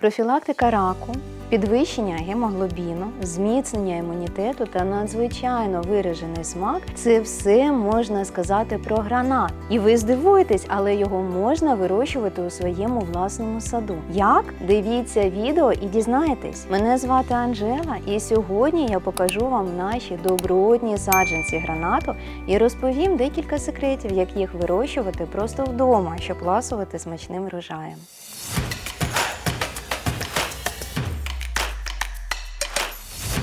Профілактика раку, підвищення гемоглобіну, зміцнення імунітету та надзвичайно виражений смак це все можна сказати про гранат. І ви здивуєтесь, але його можна вирощувати у своєму власному саду. Як? Дивіться відео і дізнаєтесь. Мене звати Анжела, і сьогодні я покажу вам наші добротні саджанці гранату і розповім декілька секретів, як їх вирощувати просто вдома, щоб ласувати смачним врожаєм.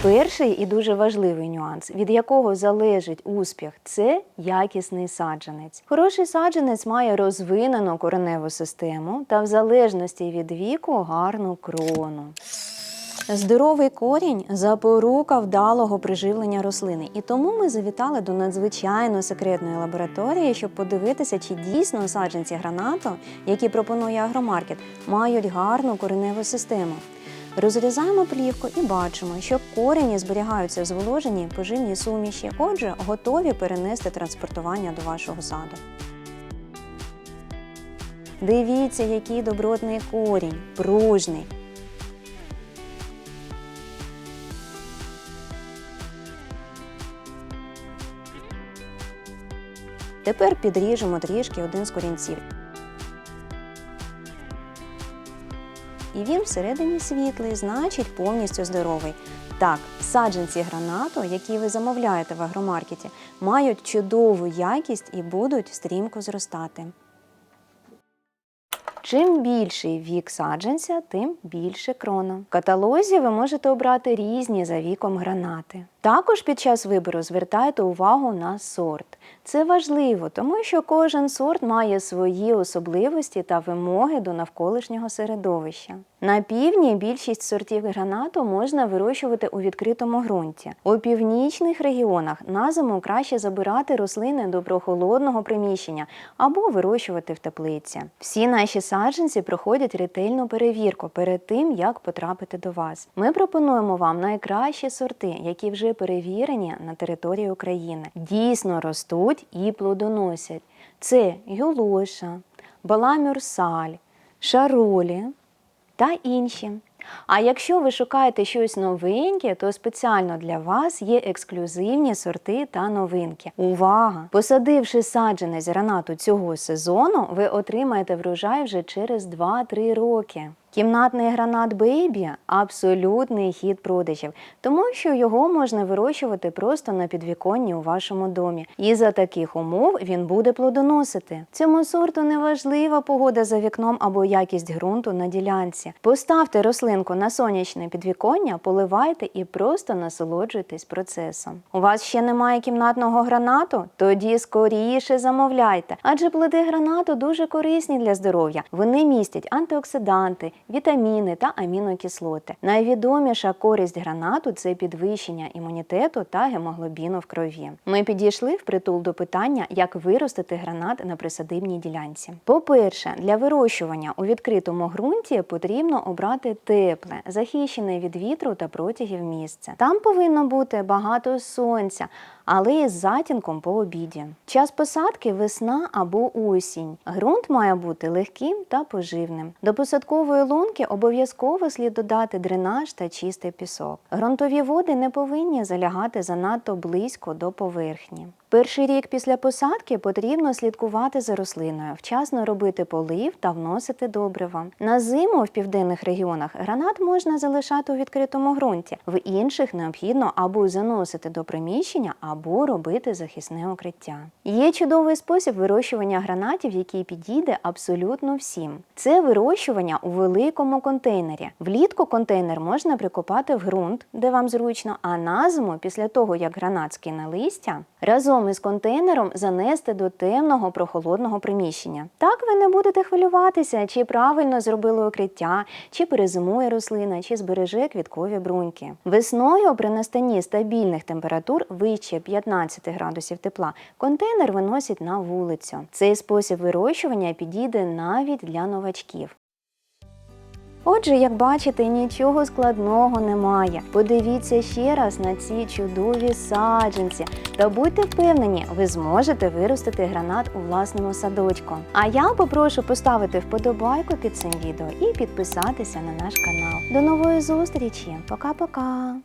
Перший і дуже важливий нюанс, від якого залежить успіх, це якісний саджанець. Хороший саджанець має розвинену кореневу систему та в залежності від віку гарну крону. Здоровий корінь запорука вдалого приживлення рослини, і тому ми завітали до надзвичайно секретної лабораторії, щоб подивитися, чи дійсно саджанці гранату, які пропонує агромаркет, мають гарну кореневу систему. Розрізаємо плівку і бачимо, що корені зберігаються в зволоженій поживній суміші, отже, готові перенести транспортування до вашого саду. Дивіться, який добротний корінь, пружний. Тепер підріжемо трішки один з корінців. І він всередині світлий, значить повністю здоровий. Так, саджанці гранату, які ви замовляєте в агромаркеті, мають чудову якість і будуть стрімко зростати. Чим більший вік саджанця, тим більше крона. В каталозі ви можете обрати різні за віком гранати. Також під час вибору звертайте увагу на сорт. Це важливо, тому що кожен сорт має свої особливості та вимоги до навколишнього середовища. На півдні більшість сортів гранату можна вирощувати у відкритому ґрунті. У північних регіонах на зиму краще забирати рослини до прохолодного приміщення або вирощувати в теплиці. Всі наші саджанці проходять ретельну перевірку перед тим, як потрапити до вас. Ми пропонуємо вам найкращі сорти, які вже перевірені на території України, дійсно ростуть і плодоносять. Це Юлоша, Баламюрсаль, Шаролі та інші. А якщо ви шукаєте щось новеньке, то спеціально для вас є ексклюзивні сорти та новинки. Увага! Посадивши саджанець гранату цього сезону, ви отримаєте врожай вже через 2-3 роки. Кімнатний гранат Бейбі абсолютний хід продажів, тому що його можна вирощувати просто на підвіконні у вашому домі. І за таких умов він буде плодоносити. Цьому сорту не важлива погода за вікном або якість ґрунту на ділянці. Поставте рослинку на сонячне підвіконня, поливайте і просто насолоджуйтесь процесом. У вас ще немає кімнатного гранату? Тоді скоріше замовляйте, адже плоди гранату дуже корисні для здоров'я. Вони містять антиоксиданти вітаміни та амінокислоти. Найвідоміша користь гранату це підвищення імунітету та гемоглобіну в крові. Ми підійшли впритул до питання, як виростити гранат на присадибній ділянці. По-перше, для вирощування у відкритому ґрунті потрібно обрати тепле, захищене від вітру та протягів місце. Там повинно бути багато сонця. Але із затінком по обіді. Час посадки весна або осінь. Ґрунт має бути легким та поживним. До посадкової лунки обов'язково слід додати дренаж та чистий пісок. Ґрунтові води не повинні залягати занадто близько до поверхні. Перший рік після посадки потрібно слідкувати за рослиною, вчасно робити полив та вносити добрива. На зиму в південних регіонах гранат можна залишати у відкритому ґрунті, в інших необхідно або заносити до приміщення, або робити захисне укриття. Є чудовий спосіб вирощування гранатів, який підійде абсолютно всім. Це вирощування у великому контейнері. Влітку контейнер можна прикопати в ґрунт, де вам зручно, а на зиму, після того як гранат скине листя, разом із контейнером занести до темного прохолодного приміщення. Так ви не будете хвилюватися, чи правильно зробили укриття, чи перезимує рослина, чи збереже квіткові бруньки. Весною при настанні стабільних температур вище 15 градусів тепла контейнер виносять на вулицю. Цей спосіб вирощування підійде навіть для новачків. Отже, як бачите, нічого складного немає. Подивіться ще раз на ці чудові саджанці та будьте впевнені, ви зможете виростити гранат у власному садочку. А я попрошу поставити вподобайку під цим відео і підписатися на наш канал. До нової зустрічі! Пока-пока!